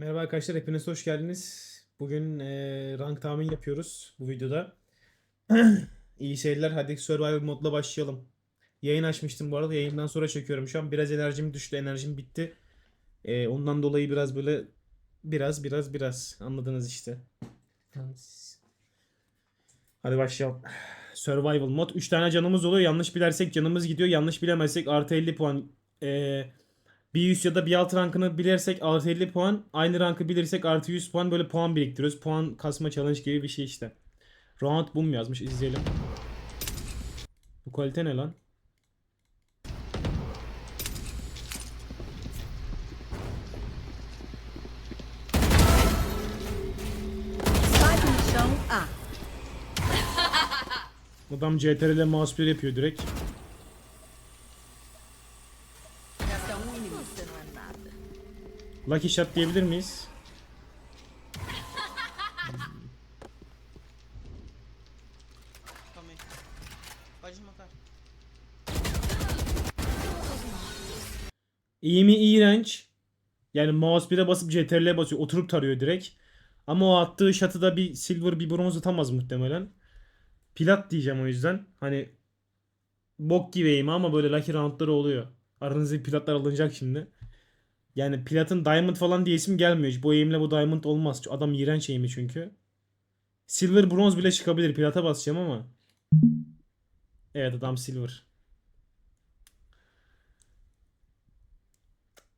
Merhaba arkadaşlar, hepiniz hoş geldiniz. Bugün eee, rank tahmin yapıyoruz bu videoda. İyi seyirler, hadi Survival modla başlayalım. Yayın açmıştım bu arada, yayından sonra çekiyorum şu an. Biraz enerjim düştü, enerjim bitti. Eee, ondan dolayı biraz böyle, biraz biraz biraz anladınız işte. Hadi başlayalım. Survival mod. 3 tane canımız oluyor. Yanlış bilersek canımız gidiyor. Yanlış bilemezsek artı 50 puan. Eee bir üst ya da bir alt rankını bilirsek artı 50 puan. Aynı rankı bilirsek artı 100 puan böyle puan biriktiriyoruz. Puan kasma challenge gibi bir şey işte. Round boom yazmış izleyelim. Bu kalite ne lan? Sai no chão A. Adam CTRL mouse yapıyor direkt. Lucky shot diyebilir miyiz? İyi mi iğrenç. Yani mouse 1'e basıp CTRL'e basıyor. Oturup tarıyor direkt. Ama o attığı shot'ı da bir silver bir bronz atamaz muhtemelen. Plat diyeceğim o yüzden. Hani bok gibi aim ama böyle lucky roundları oluyor. Aranızda platlar alınacak şimdi. Yani platın diamond falan diye isim gelmiyor. hiç. Bu aim'le bu diamond olmaz. Adam iğrenç aim'i çünkü. Silver bronz bile çıkabilir. Plata basacağım ama. Evet adam silver.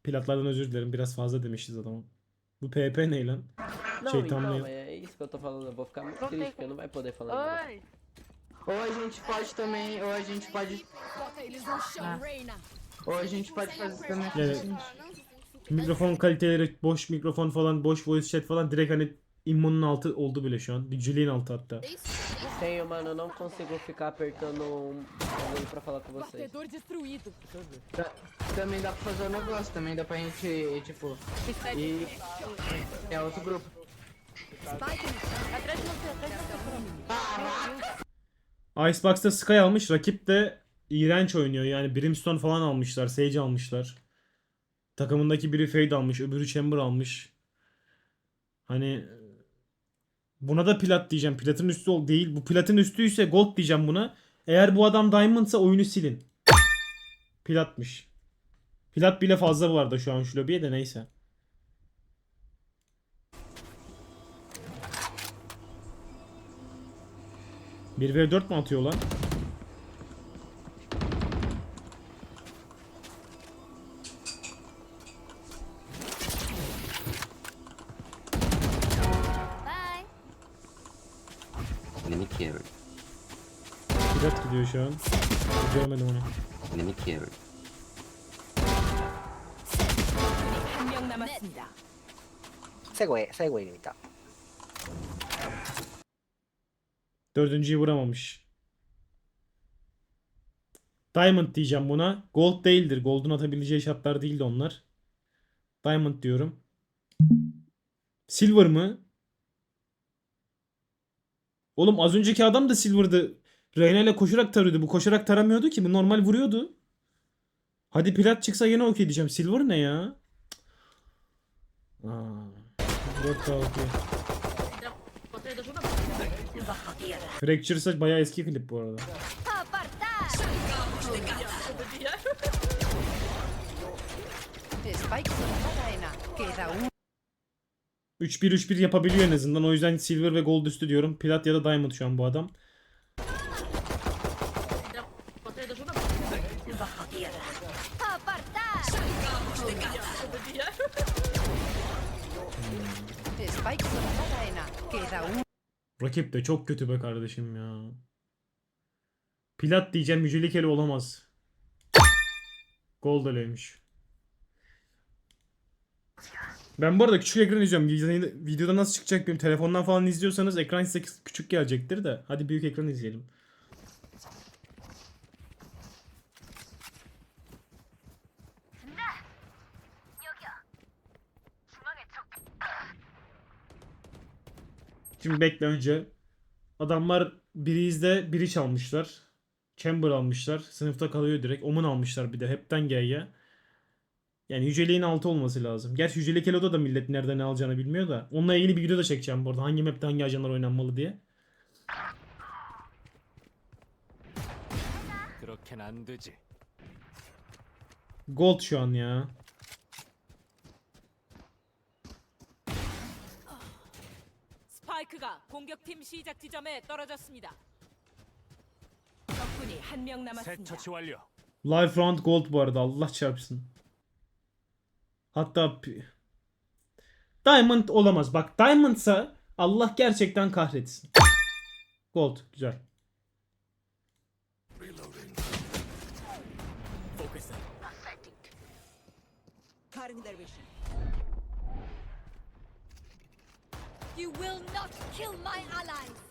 Platlardan özür dilerim. Biraz fazla demişiz adama. Bu PP ne lan? Não, então, é isso que eu tô falando. Eu vou ficar muito triste porque não vai poder falar nada. Oi! Ou a gente pode também, ou a gente pode, Eles Reina! ou a gente pode fazer também. Mikrofon kaliteleri, boş mikrofon falan, boş voice chat falan direkt hani immunun altı oldu bile şu an. Bir Julian altı hatta. Tenho, mano, eu não consigo ficar apertando um bagulho pra falar com vocês. Batedor destruído! Ta- Também dá pra fazer um negócio, também dá pra gente, tipo, e é outro grupo. Atrás de você, atrás de você! Icebox'ta Sky almış. Rakip de iğrenç oynuyor. Yani Brimstone falan almışlar. Sage almışlar. Takımındaki biri Fade almış. Öbürü Chamber almış. Hani buna da plat diyeceğim. Platın üstü ol değil. Bu platın üstüyse gold diyeceğim buna. Eğer bu adam diamondsa oyunu silin. Platmış. Plat bile fazla var da şu an şu lobiye de neyse. Bir v 4 mu atıyor lan? Enemy carry. Plat gidiyor şu an. Görmedim onu. Enemy carry. 한명 남았습니다. 세고에 세고입니다. Dördüncüyü vuramamış. Diamond diyeceğim buna. Gold değildir. Gold'un atabileceği şartlar değildi onlar. Diamond diyorum. Silver mı? Oğlum az önceki adam da Silver'dı. Reyna ile koşarak tarıyordu. Bu koşarak taramıyordu ki. Bu normal vuruyordu. Hadi plat çıksa yine okey diyeceğim. Silver ne ya? Aa. 4K okey. Fracture saç bayağı eski klip bu arada. Spike no Reina. Queda um. 3-1-3-1 yapabiliyor en azından. O yüzden silver ve gold üstü diyorum. Plat ya da diamond şu an bu adam. Rakip de çok kötü be kardeşim ya. Plat diyeceğim Yücelikeli olamaz. Gold öyleymiş. Ben bu arada küçük ekran izliyorum. Videoda, nasıl çıkacak bilmiyorum. Telefondan falan izliyorsanız ekran size küçük gelecektir de. Hadi büyük ekran izleyelim. Şimdi bekle önce. Adamlar biri izde biri çalmışlar. Chamber almışlar. Sınıfta kalıyor direkt. Omun almışlar bir de. Hepten G'ye. Yani yüceliğin altı olması lazım. Gerçi yücelik eloda da millet nerede ne alacağını bilmiyor da. Onunla ilgili bir video da çekeceğim bu arada. Hangi map'te hangi ajanlar oynanmalı diye. 그렇게는 안 되지. Gold şu an ya. 스파이크가 공격팀 시작 지점에 떨어졌습니다. 적군이 한 명 새 남았습니다. 처치 완료. Life round gold bu arada. Allah çarpsın. Hatta Diamond olamaz. Bak Diamond'sa Allah gerçekten kahretsin. Gold. Güzel. You will not kill my allies.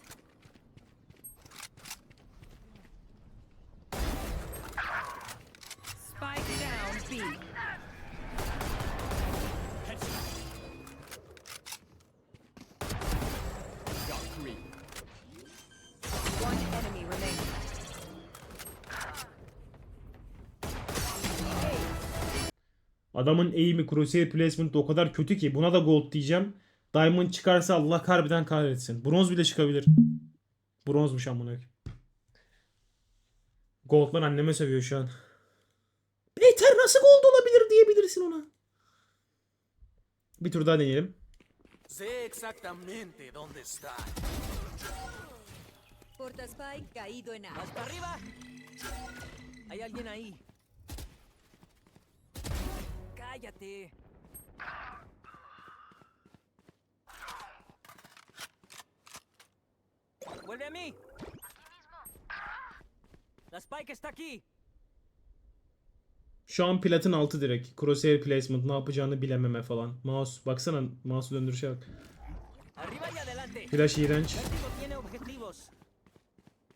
Adamın aim'i crosshair placement o kadar kötü ki buna da gold diyeceğim. Diamond çıkarsa Allah harbiden kahretsin. Bronz bile çıkabilir. Bronzmuş amına. Gold'lar anneme seviyor şu an. Yeter nasıl gold olabilir diyebilirsin ona. Bir tur daha deneyelim. Sé exactamente dónde está. Porta Spike caído en A. ¡Hasta arriba! Hay alguien ahí. Cállate. ¡Vuelve a mí! La Spike está aquí. Şu an platın altı direkt. Crosshair placement ne yapacağını bilememe falan. Mouse baksana mouse döndürüşe bak. Arriba y adelante. Flash iğrenç.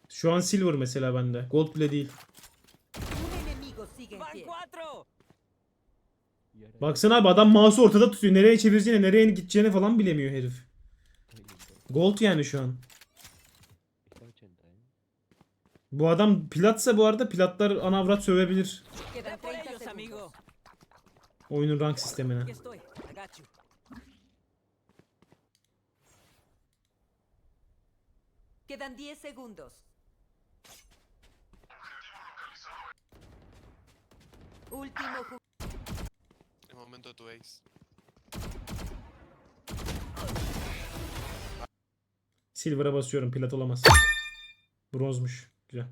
Şu an silver mesela bende. Gold bile değil. Baksana abi adam mouse'u ortada tutuyor. Nereye çevireceğini, nereye gideceğini falan bilemiyor herif. Gold yani şu an. Bu adam platsa bu arada platlar anavrat sövebilir Quedan Ve por 30 ellos, segundos. amigo. oyunun rank sistemine. Quedan 10 segundos. Último momento de tu ace. Silver'a basıyorum plat olamaz. Bronzmuş. Güzel.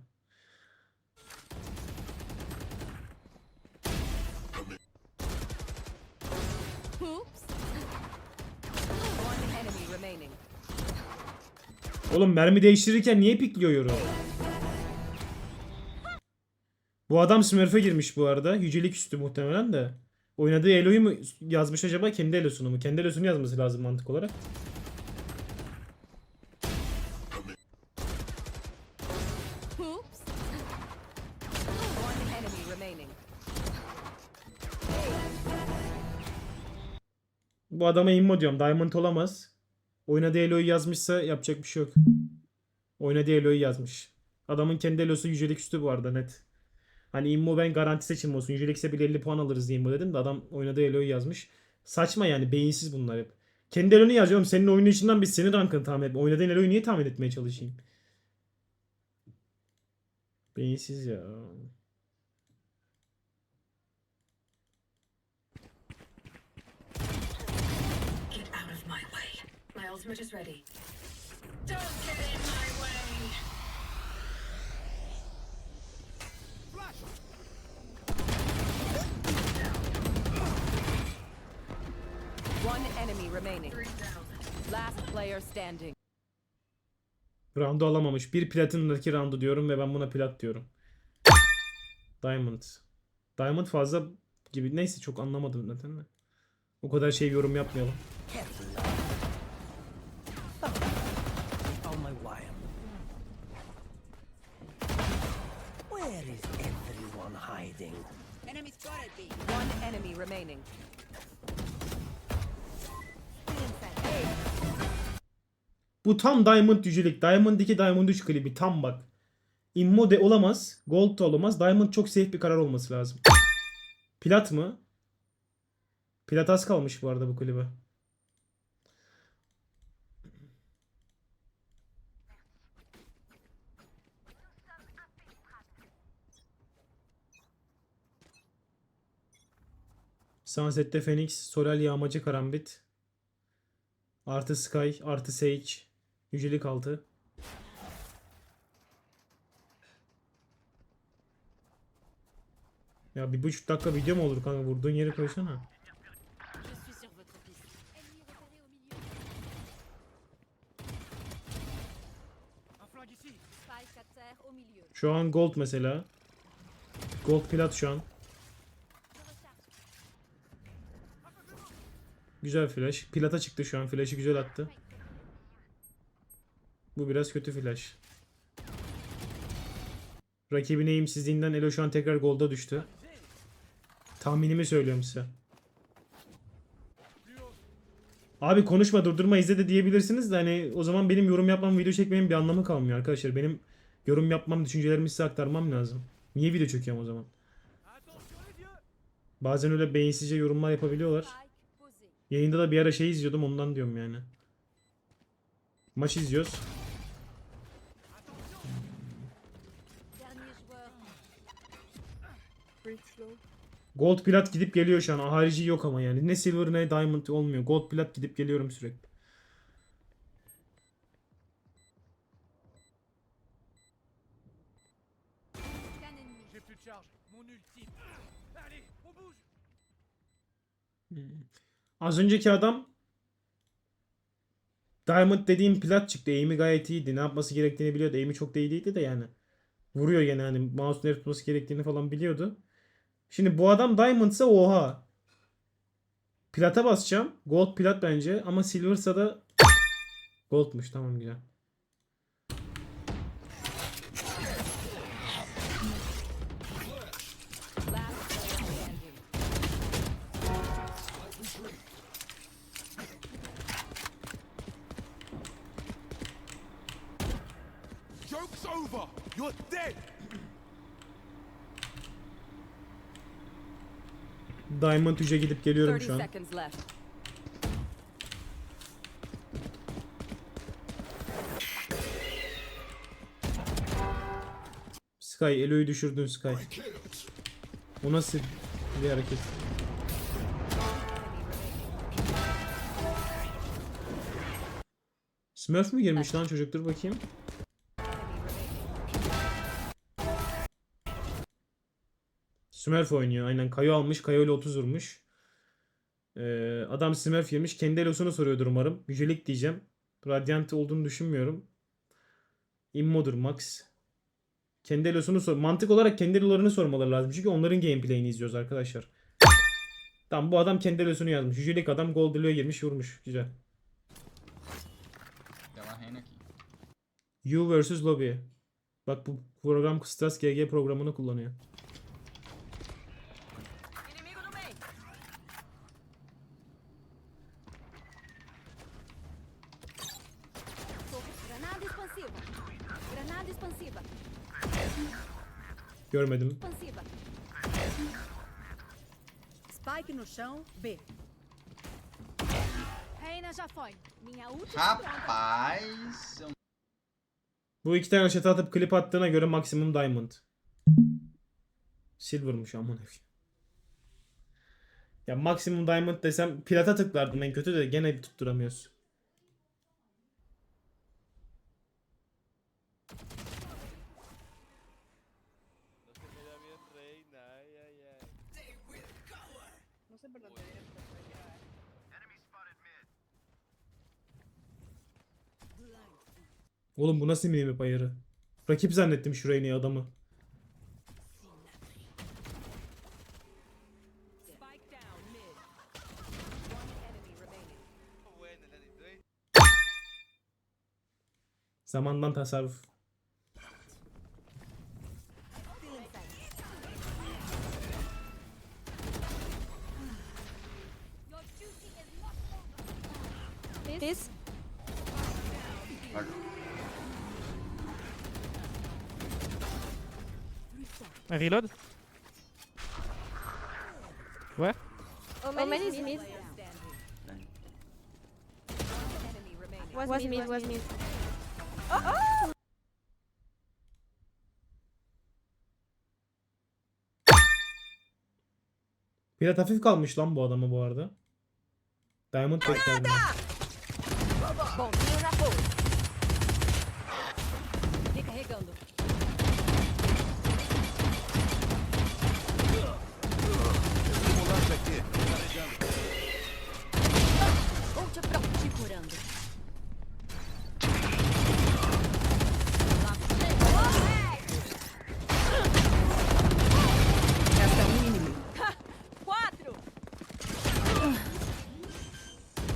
Oğlum mermi değiştirirken niye pikliyor yoru? Bu adam Smurf'e girmiş bu arada. Yücelik üstü muhtemelen de. Oynadığı Elo'yu mu yazmış acaba kendi Elo'sunu mu? Kendi Elo'sunu yazması lazım mantık olarak. Bu adama immo diyorum. Diamond olamaz. Oynadığı Elo'yu yazmışsa yapacak bir şey yok. Oynadığı Elo'yu yazmış. Adamın kendi Elo'su yücelik üstü bu arada net. Hani immo ben garanti seçim olsun. Yücelikse bir 50 puan alırız diye immo dedim de adam oynadığı Elo'yu yazmış. Saçma yani beyinsiz bunlar hep. Kendi Elo'nu yazıyorum. Senin oyunun içinden biz senin rankını tahmin etme. Oynadığın Elo'yu niye tahmin etmeye çalışayım? Beyinsiz ya. Ultimate is ready. Don't get in my way. Enemy remaining. Last player standing. Round'u alamamış. Bir platinumdaki roundu diyorum ve ben buna plat diyorum. Diamond. Diamond fazla gibi. Neyse çok anlamadım zaten de. O kadar şey yorum yapmayalım. Where is everyone hiding? Enemy spotted B. One enemy remaining. Bu tam Diamond yücelik. Diamond 2, Diamond 3 klibi. Tam bak. Immo de olamaz. Gold da olamaz. Diamond çok safe bir karar olması lazım. Plat mı? Pilatas kalmış bu arada bu kulübe. Sunset'te Phoenix, Soral Yağmacı Karambit. Artı Sky, artı Sage. Yücelik altı. Ya bir buçuk dakika video mu olur kanka? Vurduğun yeri koysana. Şu an gold mesela. Gold plat şu an. Güzel flash. Plata çıktı şu an. Flash'ı güzel attı. Bu biraz kötü flash. Rakibin eğimsizliğinden Elo şu an tekrar golda düştü. Tahminimi söylüyorum size. Abi konuşma durdurma izle de diyebilirsiniz de hani o zaman benim yorum yapmam video çekmemin bir anlamı kalmıyor arkadaşlar. Benim yorum yapmam düşüncelerimi size aktarmam lazım. Niye video çekiyorum o zaman? Bazen öyle beyinsizce yorumlar yapabiliyorlar. Yayında da bir ara şey izliyordum ondan diyorum yani. Maç izliyoruz. Gold plat gidip geliyor şu an. Harici yok ama yani. Ne silver ne diamond olmuyor. Gold plat gidip geliyorum sürekli. Bouge. Az önceki adam Diamond dediğim plat çıktı. Aim'i gayet iyiydi. Ne yapması gerektiğini biliyordu. Aim'i çok da değildi de yani. Vuruyor gene hani mouse nerede tutması gerektiğini falan biliyordu. Şimdi bu adam Diamond'sa oha. Plata basacağım. Gold plat bence ama Silver'sa da Gold'muş tamam güzel. Joke's over! You're dead! Diamond 3'e gidip geliyorum 30 şu an. Sky Elo'yu düşürdün Sky. O nasıl bir hareket? Smurf mü girmiş lan çocuk dur bakayım. Smurf oynuyor aynen. Kayo almış. Kayo ile 30 vurmuş. Ee, adam Smurf girmiş. Kendi elosunu soruyordur umarım. Yücelik diyeceğim. Radiant olduğunu düşünmüyorum. Immodur Max. Kendi elosunu sor. Mantık olarak kendi elolarını sormaları lazım. Çünkü onların gameplay'ini izliyoruz arkadaşlar. Tamam bu adam kendi elosunu yazmış. Yücelik adam Gold Elo'ya girmiş vurmuş. Güzel. You vs Lobby. Bak bu program Stras GG programını kullanıyor. Görmedim. Spike no chão, B. Reina já foi. Minha última. Rapaz, Bu iki tane chat'e atıp klip attığına göre maksimum diamond. Silver'mış aman koyayım. Ya maksimum diamond desem plata tıklardım en kötü de gene bir tutturamıyoruz. Oğlum bu nasıl mimip ayarı? Rakip zannettim şurayı adamı. Zamandan tasarruf. Reload Ouais. Oh Omen is mid. Remaining. Was mid, was mid. Pilat hafif kalmış lan bu adama bu arada. Diamond beklerdim.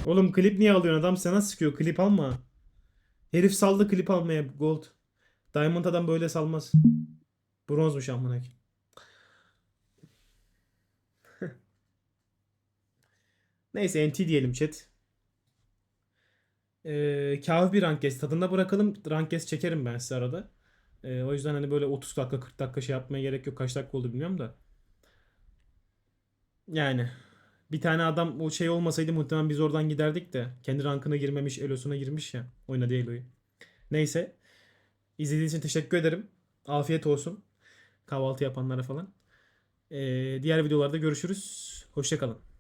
Oğlum klip niye alıyorsun? Adam sana sıkıyor. Klip alma. Herif saldı klip almaya gold. Diamond adam böyle salmaz. Bronzmuş amına. Neyse NT diyelim chat. Ee, kafi bir rank kes. Tadında bırakalım. Rank çekerim ben size arada. Ee, o yüzden hani böyle 30 dakika 40 dakika şey yapmaya gerek yok. Kaç dakika oldu bilmiyorum da. Yani bir tane adam o şey olmasaydı muhtemelen biz oradan giderdik de kendi rankına girmemiş, elosuna girmiş ya. Oynadı eloyu. Neyse. İzlediğiniz için teşekkür ederim. Afiyet olsun. Kahvaltı yapanlara falan. Ee, diğer videolarda görüşürüz. Hoşçakalın.